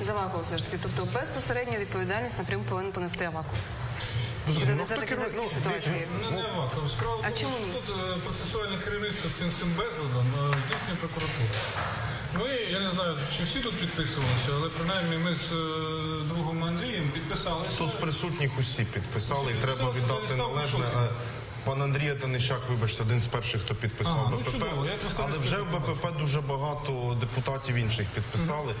За Авакова все ж таки. Тобто безпосередню відповідальність напряму повинен понести Аваков. За, за, такі, за такі ситуації. Ну, не Аваков. Справа А тому, чому що тут е, процесуальне керівництво з цим, цим безладом е, здійснює прокуратура. Ми, я не знаю, чи всі тут підписувалися, але принаймні ми з е, другом Андрієм підписалися. Тут з присутніх усі підписали, і треба віддати належне. А Пан Андрій Танищак, вибачте, один з перших, хто підписав Ага, ну БПП. чудово, Але вже в. БПП дуже багато депутатів інших підписали.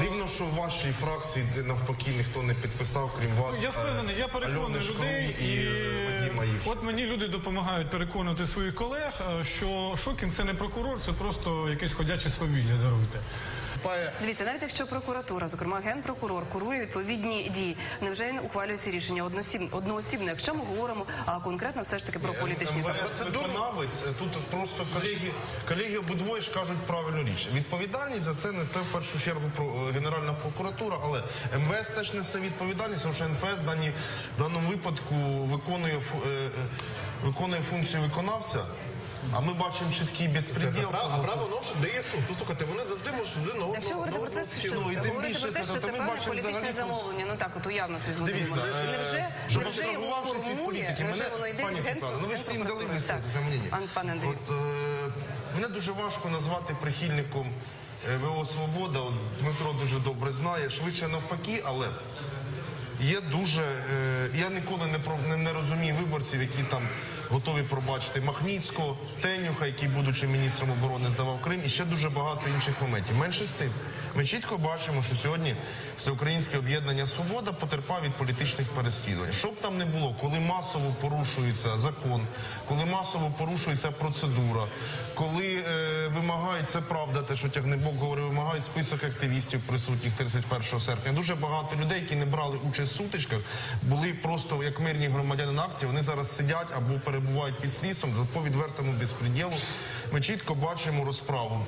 Дивно, що в вашій фракції навпаки ніхто не підписав, крім вас. Ну, Я впевнений, я е, переконую людей і е, Вадима от мені люди допомагають переконувати своїх колег, е, що Шокін це не прокурор, це просто якесь ходяче свавілля, даруйте. Пає Дивіться, навіть якщо прокуратура, зокрема генпрокурор, курує відповідні дії, невже він ухвалює ці рішення одноосіб- одноосібно, якщо ми говоримо а, конкретно все ж таки про політичні виконавець, е, тут просто колеги, колеги обидвоє ж кажуть правильну річ. Відповідальність за це несе в першу чергу про- е, Генеральна прокуратура, але МВС теж несе відповідальність, тому що МФС дані- в даному випадку виконує, е, виконує функцію виконавця. А ми бачимо чіткий безпреділ. А право ну, дає суд. Послухайте, вони завжди можуть людину Якщо говорити про це, що ну, і тим говорити більше про те, що це ми певне бачимо політичне замовлення, ну так, от уявно собі Дивіться, зможемо. е, Невже, невже його політики, невже мене, воно йде пані від Світлана, ну ви ж всім дали висловитися мені. ні. Пан, пан Андрій. От, е, мене дуже важко назвати прихильником е, ВО Свобода. От Дмитро дуже добре знає, швидше навпаки, але є дуже. Е, я ніколи не, про, не, не розумію виборців, які там готові пробачити Махніцького, Тенюха, який, будучи міністром оборони, здавав Крим, і ще дуже багато інших моментів. Менше з тим, ми чітко бачимо, що сьогодні Всеукраїнське об'єднання Свобода потерпав від політичних переслідувань. Що б там не було, коли масово порушується закон, коли масово порушується процедура, коли е, вимагають, це правда, те, що Тягнебок говорив, вимагають список активістів присутніх 31 серпня. Дуже багато людей, які не брали участь в сутичках, були просто як мирні громадяни на акції. Вони зараз сидять або перебувають під слідством по відвертому безпреділу. Ми чітко бачимо розправу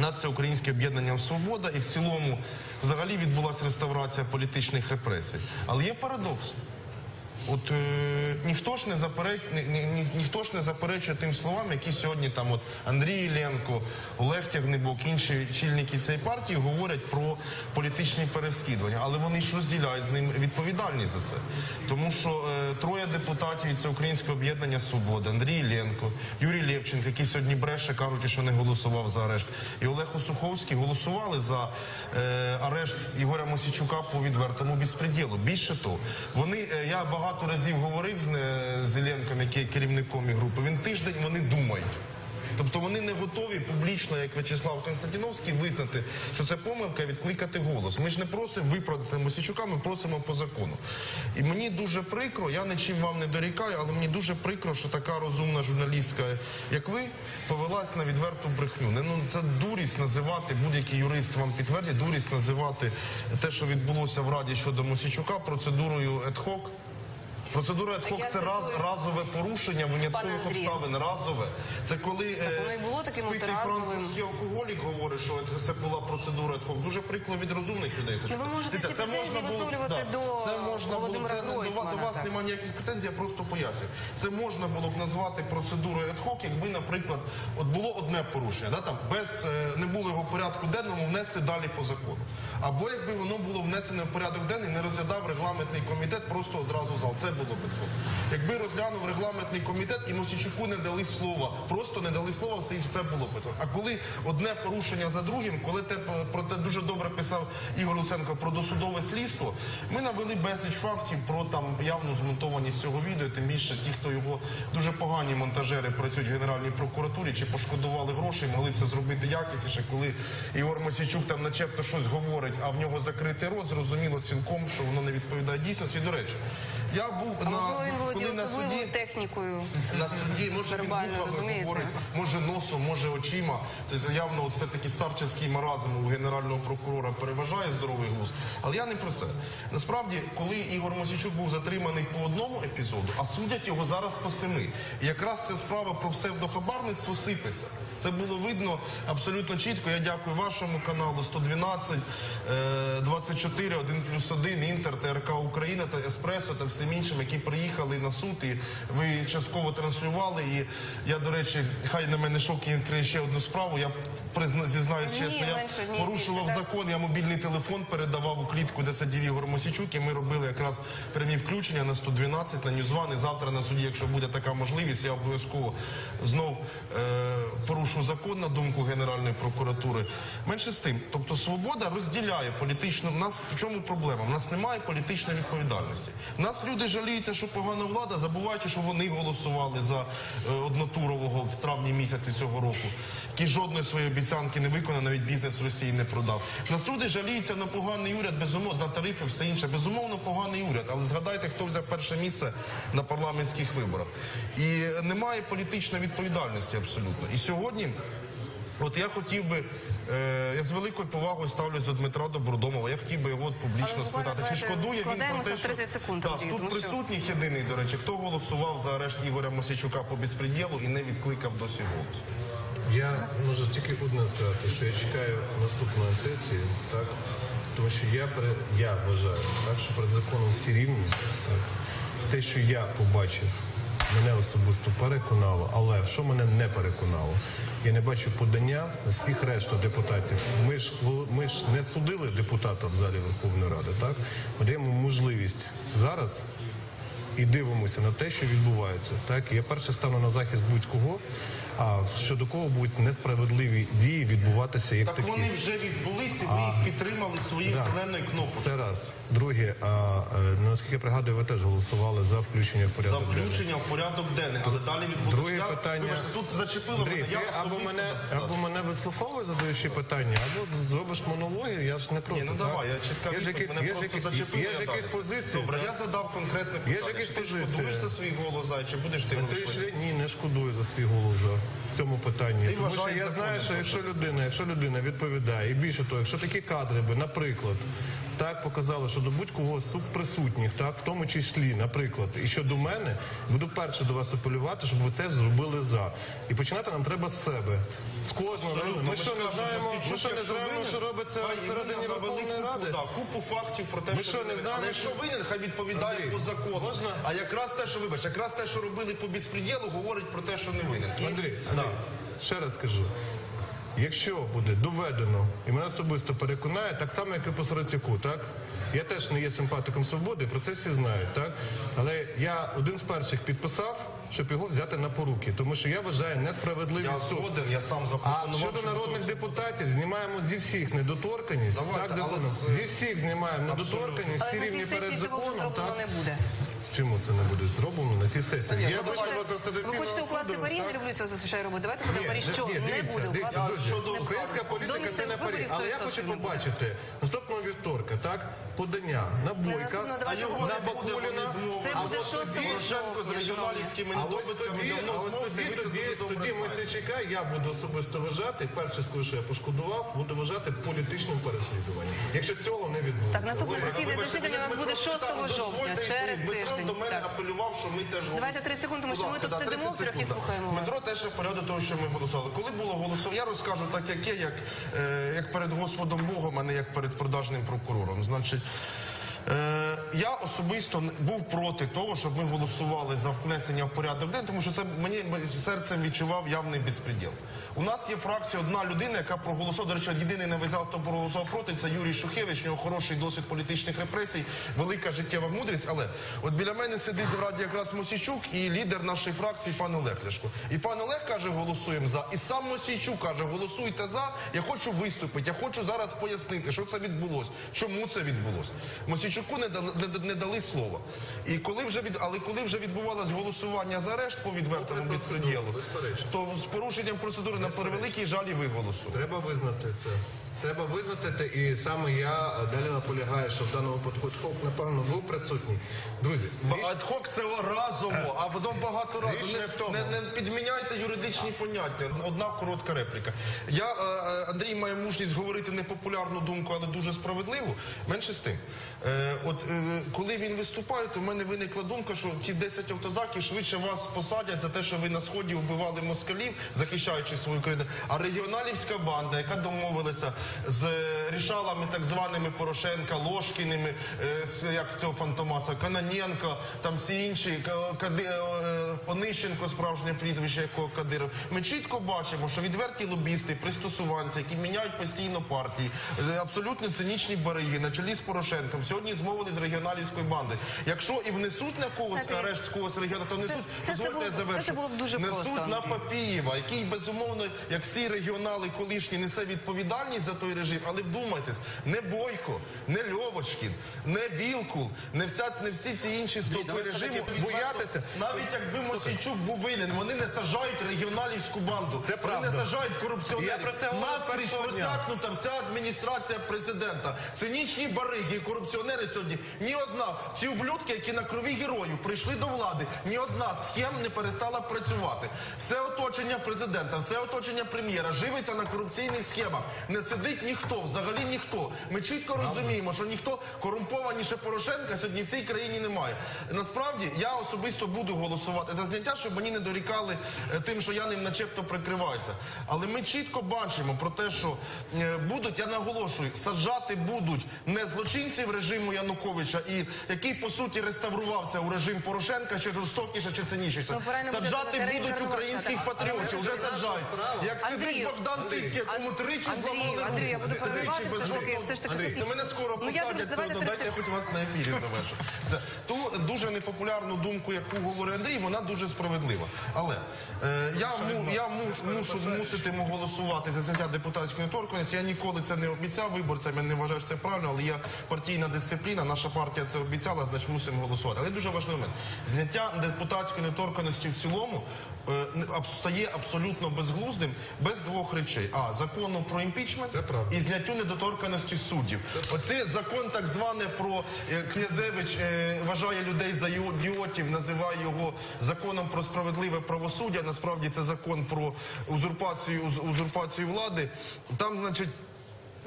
над всеукраїнське об'єднання Свобода, і в цілому взагалі відбулася реставрація політичних репресій. Але є парадокс. От е, ніхто ж не запереч, ні, ні, ні- ніхто ж не заперечує тим словам, які сьогодні там от Андрій Іллєнко, Олег Тягнебок, інші чільники цієї партії говорять про політичні переслідування, але вони ж розділяють з ним відповідальність за це. Тому що е, троє депутатів від Всеукраїнського об'єднання Свобода, Андрій Іллєнко, Юрій Лєвченко, який сьогодні бреше, кажучи, що не голосував за арешт, і Олег Осуховський голосували за е, арешт Ігоря Мосічука по відвертому безпреділу. Більше того, вони е, я багато разів говорив з, е, з Іллєнком, який керівником і групи. Він тиждень вони думають. Тобто вони не готові публічно, як В'ячеслав Константіновський, визнати, що це помилка, і відкликати голос. Ми ж не просимо виправдати Мосічука, ми просимо по закону. І мені дуже прикро, я нічим вам не дорікаю, але мені дуже прикро, що така розумна журналістка, як ви, повелась на відверту брехню. Не, ну, це дурість називати, будь-який юрист вам підтвердить, дурість називати те, що відбулося в Раді щодо Мосічука, процедурою ед-хок. Процедура ед-хок Я це раз, разове порушення виняткових обставин. Разове. Це коли е, було таким спитий французький алкоголік говорить, що це була процедура ед-хок. Дуже прикро від розумних людей. Це, Ну, ви можете ці це можна було висловлювати до це можна було це не до, до вас так. немає ніяких претензій. Я просто пояснюю. Це можна було б назвати процедурою ед-хок, якби, наприклад, от було одне порушення, да там без е, не було його порядку денному внести далі по закону. Або якби воно було внесене в порядок денний, не розглядав регламентний комітет, просто одразу зал. Це було б ед-хок. Якби розглянув регламентний комітет і Мосічуку не дали слова, просто не дали слова, все це було б. А коли одне порушення за другим, коли те про те дуже добре писав Ігор Луценко про досудове слідство, ми навели безліч фактів про там явну змонтованість цього відео. Тим більше ті, хто його дуже погані монтажери працюють в Генеральній прокуратурі, чи пошкодували гроші, могли б це зробити якісніше, коли Ігор Мосійчук там начебто щось говорить, а в нього закритий рот, зрозуміло цілком, що воно не відповідає дійсності. До речі, я був А на можливо, він коли на особливою суді. технікою. На суді, може він Вербально, розумієте? говорить, може носом, може очима. Тобто явно все таки старческий маразм у генерального прокурора переважає здоровий глузд. Але я не про це. Насправді, коли Ігор Мосійчук був затриманий по одному епізоду, а судять його зараз по семи. І якраз ця справа про псевдохабарництво сипеться. Це було видно абсолютно чітко. Я дякую вашому каналу 112, е, 24, 1 плюс 1, Інтер, ТРК Україна та Еспресо та всім іншим, які приїхали на суд. І ви частково транслювали. І я, до речі, хай на мене шок і відкриє ще одну справу. Я призна, зізнаюсь Ні, чесно, я менше, порушував більше, закон, я мобільний телефон передавав у клітку, де сидів Ігор Мосічук, і ми робили якраз прямі включення на 112, на Ньюзван. І завтра на суді, якщо буде така можливість, я обов'язково знов е, порушу закон на думку Генеральної прокуратури. Менше з тим, тобто свобода розділяє політичну. У нас в чому проблема? У нас немає політичної відповідальності. У нас люди жаліються, що погана влада, забуваючи, що вони голосували за е, однотурового в травні місяці цього року, який жодної своєї обіцянки не виконав, навіть бізнес Росії не продав. У нас люди жаліються на поганий уряд, безумовно, на тарифи, все інше. Безумовно, поганий уряд. Але згадайте, хто взяв перше місце на парламентських виборах. І немає політичної відповідальності абсолютно. І сьогодні. От я хотів би, е, я з великою повагою ставлюсь до Дмитра Добродомова. Я хотів би його от публічно Але спитати, чи шкодує він про те, що 30 секунд, Так, Андрій, тут тому що- присутніх єдиний, до речі, хто голосував за арешт Ігоря Мосійчука по безпреділу і не відкликав досі голос. Я можу тільки одне сказати, що я чекаю наступної сесії, так? Тому що я, я вважаю, так, що перед законом всі рівні. Так? Те, що я побачив, мене особисто переконало, але що мене не переконало, я не бачу подання всіх решта депутатів. Ми ж, ми ж не судили депутата в залі Верховної Ради, так? Ми даємо можливість зараз і дивимося на те, що відбувається. Так я перше стану на захист будь-кого. А щодо кого будуть несправедливі дії відбуватися, як Так такі. вони вже відбулися, ви їх підтримали своєю зеленою кнопкою. Це раз. Друге, а, е, наскільки я пригадую, ви теж голосували за включення в За порядок. денний. включення в порядок денний, але далі відбулося. Друге питання. Вибачте, тут зачепило Андрій, мене. ти Я або мене, да, або мене вислуховуєш, задаючи питання, або зробиш монологію, я ж не проти. Ні, ну так? я чітка Є відповідь, мене є просто якісь, зачепило. є ж якісь позиції. Добре, я задав конкретне Є питання. якісь Ти шкодуєш за свій голос, за, чи будеш ти На цей ні, не шкодую за свій голос за в цьому питанні. Ти Тому що я знаю, що якщо людина, якщо людина відповідає, і більше того, якщо такі кадри би, наприклад, так показали, що до будь-кого з присутніх, так в тому числі, наприклад, і щодо мене, буду перше до вас апелювати, щоб ви це зробили за. І починати нам треба з себе. З кожного Абсолютно. Ми Ми що не знаємо, ми що не знаємо, що робиться всередині Верховної купу, Ради? да, купу фактів про те, Ми що, що, не знаємо, Але якщо винен, хай відповідає Андрій, по закону. можна? А якраз те, що вибач, якраз те, що робили по безпреділу, говорить про те, що не винен. І- Андрій, да. Андрій, ще раз скажу. Якщо буде доведено, і мене особисто переконає, так само, як і по Сарацюку, так? Я теж не є симпатиком свободи, про це всі знають, так? Але я один з перших підписав, щоб його взяти на поруки, тому що я вважаю несправедливість Я суд. згоден, я сам А щодо народних депутатів, знімаємо зі всіх недоторканність. Давайте, так, але з- зі всіх знімаємо недоторканність, Але всі на рівні цій перед сесії цього вже законом. зроблено Так? не буде. Чому це не буде зроблено на цій сесії? ні, Є ну, давай. постанова Ви Конституційного хочете укласти суду, парі, я так? не люблю цього зазвичай робити. Давайте будемо говорити, що ні, не дивіться, буде дивіться, укласти. Я щодо Українська політика це місцевих не парі. виборів Але я 100% хочу не буде. побачити наступного вівторка, так? Подання на Бойка, наступного А давайте його говоримо. не буде, вони Бакуліна. змовили. Це А буде от 6 Порошенко з жовтня, регіоналівськими А ось тоді, а ось тоді, тоді, тоді знаєте. Я буду особисто вважати, перше скажу, що я пошкодував, буду вважати політичним переслідуванням. Якщо цього не відбудеться. Так, наступне вибачте, засідання у нас буде 6 питав, жовтня, дозвольте, через Дмитро тиждень. до мене Так. апелював, що ми теж Давайте 30 секунд, тому що ми тут сидимо 30 втрьох і секунд, да. слухаємо вас. Дмитро теж поряду того, що ми голосували. Коли було голосування, я розкажу так, як є, як, е, як перед Господом Богом, а не як перед продажним прокурором. Значить, я особисто був проти того, щоб ми голосували за внесення в порядок день, тому що це мені серцем відчував явний безпреділ. У нас є фракція одна людина, яка проголосувала, до речі, єдиний не визяв, хто проголосував проти, це Юрій Шухевич, у нього хороший досвід політичних репресій, велика життєва мудрість. Але от біля мене сидить в раді якраз Мосійчук і лідер нашої фракції пан Олег Ляшко. І пан Олег каже, голосуємо за. І сам Мосійчук каже, голосуйте за. Я хочу виступити, я хочу зараз пояснити, що це відбулося, чому це відбулося. Мосійчуку не дали, не, не дали слова. І коли вже від, але коли вже відбувалось голосування за арешт по відвертому безпреділу, то з порушенням процедури на превеликий жаль і виголосу. Треба визнати це. Треба визнати і саме я е, далі наполягаю, що в даному випадку Тхоп, напевно, був присутній. Друзі, Ба- Адхок це разово, а потім багато разів. Не Не, не, підміняйте юридичні поняття. Одна коротка репліка. Я, е, е, Андрій має мужність говорити непопулярну думку, але дуже справедливу. Менше з тим. От коли він виступає, то в мене виникла думка, що ті 10 автозаків швидше вас посадять за те, що ви на сході вбивали москалів, захищаючи свою країну. А регіоналівська банда, яка домовилася з е, рішалами так званими Порошенка, Ложкіними, е, як цього Фантомаса, Каноненко, там всі інші, Кади, е, Онищенко, справжнє прізвище якого Кадиров. Ми чітко бачимо, що відверті лобісти, пристосуванці, які міняють постійно партії, е, абсолютно цинічні бариги на чолі з Порошенком, сьогодні змовили з регіоналівської банди. Якщо і внесуть на когось арешт з когось регіону, то внесуть, все це було- я все було б дуже несуть просто. на Папієва, який безумовно, як всі регіонали колишні, несе відповідальність за той режим. Але вдумайтесь, не Бойко, не Льовочкін, не Вілкул, не вся не всі ці інші стовпи режиму. боятися. Навіть якби Мосійчук був винен, вони не саджають регіоналівську банду. Це вони правда. не саджають корупціонерів. Наскрізь просякнута вся адміністрація президента. Цинічні бариги і корупціонери сьогодні. Ні одна ці ублюдки, які на крові героїв прийшли до влади, ні одна схем не перестала працювати. Все оточення президента, все оточення прем'єра живиться на корупційних схемах. Не сидить ніхто, взагалі ніхто. Ми чітко розуміємо, що ніхто корумпованіше Порошенка сьогодні в цій країні немає. Насправді я особисто буду голосувати за зняття, щоб мені не дорікали е, тим, що я ним начебто прикриваюся. Але ми чітко бачимо про те, що е, будуть, я наголошую, саджати будуть не злочинців режиму Януковича, і який по суті реставрувався у режим Порошенка ще жорстокіше чи цинніше. Ну, буде Саджати будуть українських так. патріотів, вже саджають. Як сидить Богдан Тицький, якому тричі зламали руку. Андрію, я буду Тричі без все руки. все ж таки Андрій, Ну, мене скоро Ну, посадять все одно. Дайте я хоч вас на ефірі завершу. Дуже непопулярну думку, яку говорить Андрій, вона дуже справедлива. Але е, я, му, я му, мушу муситиму голосувати за зняття депутатської недоторканності. Я ніколи це не обіцяв виборцям. Я не вважаю, що це правильно, але є партійна дисципліна. Наша партія це обіцяла, значить мусимо голосувати. Але дуже важливий момент. Зняття депутатської недоторканності в цілому стає абсолютно безглуздим без двох речей: а закону про імпічмент і зняттю недоторканості суддів. Оце закон так зване про е, Князевич е, вважає людей за ідіотів, називає його законом про справедливе правосуддя. Насправді це закон про узурпацію уз- узурпацію влади. Там, значить.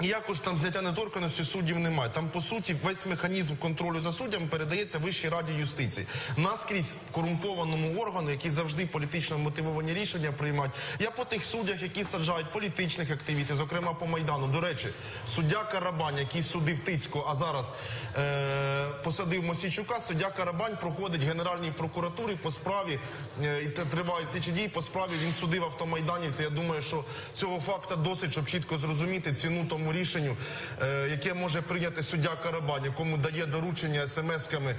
Ніякого ж там зняття недоторканості суддів немає. Там по суті весь механізм контролю за суддями передається Вищій раді юстиції. Наскрізь корумпованому органу, які завжди політично мотивовані рішення приймають. Я по тих суддях, які саджають політичних активістів, зокрема по майдану. До речі, суддя Карабань, який судив Тицько, а зараз е- посадив Мосійчука. Суддя Карабань проходить Генеральній прокуратурі по справі е, і триває слідчі дії по справі. Він судив автомайданівця. Я думаю, що цього факта досить, щоб чітко зрозуміти ціну тому рішенню, е, яке може прийняти суддя Карабань, якому дає доручення смс-ками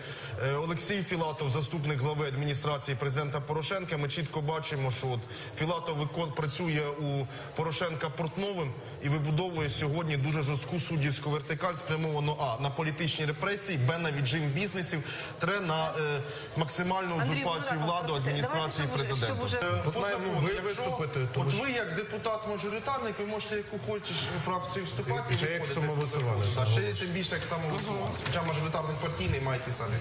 е, Олексій Філатов, заступник глави адміністрації президента Порошенка. Ми чітко бачимо, що от Філатов викон працює у Порошенка портновим і вибудовує сьогодні дуже жорстку суддівську вертикаль, спрямовану а на політичні репресії, б на віджим бізнесів, тре на е, максимальну узурпацію влади адміністрації давайте, президента. Е, Тут по маємо закону, ви якщо- виступити, От ви як депутат-мажоритарник, ви можете яку хочеш фракцію вступати. І виходити. Так, ще є тим більше як самовисуванці. Хоча мажоритарний партійний має ті самі.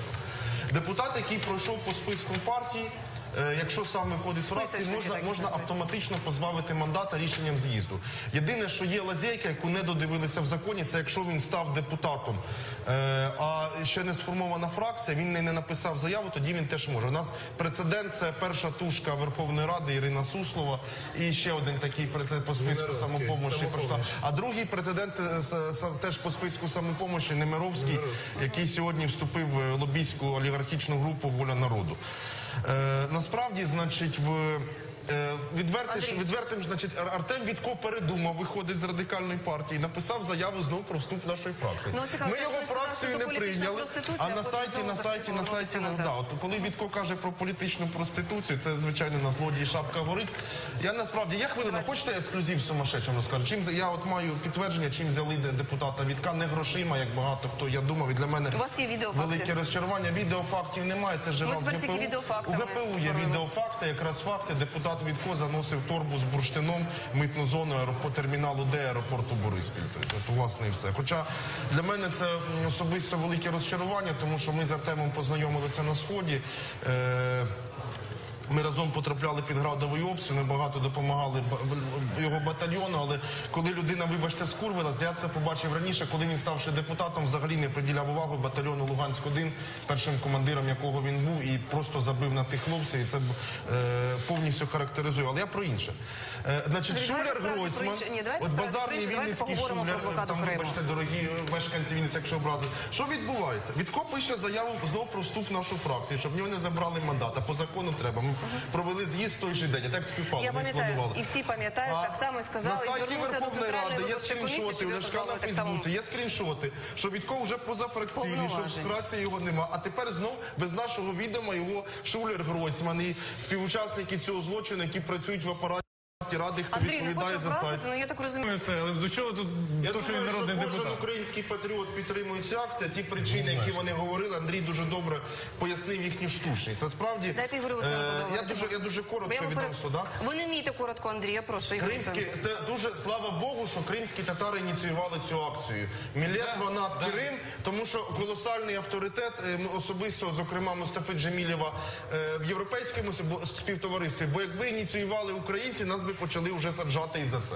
Депутат, який пройшов по списку партії, якщо сам виходить з фракції, можна, можна автоматично позбавити мандата рішенням з'їзду. Єдине, що є лазейка, яку не додивилися в законі, це якщо він став депутатом, е, а ще не сформована фракція, він не, написав заяву, тоді він теж може. У нас прецедент це перша тушка Верховної Ради Ірина Суслова і ще один такий прецедент по списку самопомощі. Пройшла. А другий президент е, теж по списку самопомощі Немировський, який сьогодні вступив в лобійську олігархічну групу Воля народу. Е, насправді, значить, в. Е, Відвертий, відвертим, значить, Артем Вітко передумав, виходить з радикальної партії, написав заяву знову про вступ нашої фракції. Ну, цікаво, Ми його фракцію не прийняли. А на сайті, на сайті, на сайті, повернутися на назад. да, от коли Вітко каже про політичну проституцію, це звичайно на злодії шапка горить. Я насправді я хвилину, хочете ексклюзив сумасшедшим розкажу? Чим я от маю підтвердження, чим взяли депутата Вітка, не грошима, як багато хто я думав. І для мене У вас є відеофакти? велике розчарування. Відеофактів немає. Це ГПУ. У ГПУ є відеофакти, якраз факти депутата депутат Вітко заносив торбу з бурштином митну зону по терміналу Д аеропорту Бориспіль. Тобто, власне і все. Хоча для мене це особисто велике розчарування, тому що ми з Артемом познайомилися на сході. Е- ми разом потрапляли під градовий обстріл, ми багато допомагали його батальйону, але коли людина, вибачте, скурвилась, я це побачив раніше, коли він ставши депутатом, взагалі не приділяв увагу батальйону Луганськ-1, першим командиром якого він був, і просто забив на тих хлопців, і це е, повністю характеризує. Але я про інше. Е, значить, Шулер Гройсман, от базарний Вінницький Шулер, там, вибачте, дорогі мешканці Вінниці, якщо образили. Що відбувається? Відко пише заяву знов про вступ в нашу фракцію, щоб в нього не забрали мандат. А по закону треба. Ми провели з'їзд в той же день. А так співпало. Я пам'ятаю, планували. і всі пам'ятають, так само і сказали, На і сайті звернулися до Верховної Центральної є виборчої комісії, скріншоти, щоб у його Ляшка на позвали так само. Фейсбуці, є скріншоти, що Відко вже позафракційний, що в фракції його нема. А тепер знов без нашого відома його Шулер Гройсман і співучасники цього злочину, які працюють в апараті Ради, хто Андрій, не відповідає хочу за сайт. образити, але я так розумію. Це, але до чого тут Я то, що думаю, що народний кожен депутат? український патріот підтримує цю акцію. Ті причини, які вони говорили, Андрій дуже добре пояснив їхню штучність. Насправді, Дайте Ігорю е, я дуже, я дуже Бо коротко я віддам поперед- сюди. Ви не вмієте коротко, Андрій, я прошу. Ігор Кримські Олександрович. те дуже слава Богу, що кримські татари ініціювали цю акцію. Мілет Ванат Кирим, тому що колосальний авторитет е, м, особисто, зокрема Мустафи Джемілєва е, в європейському співтоваристві. Бо якби ініціювали українці, нас би почали вже саджати і за це.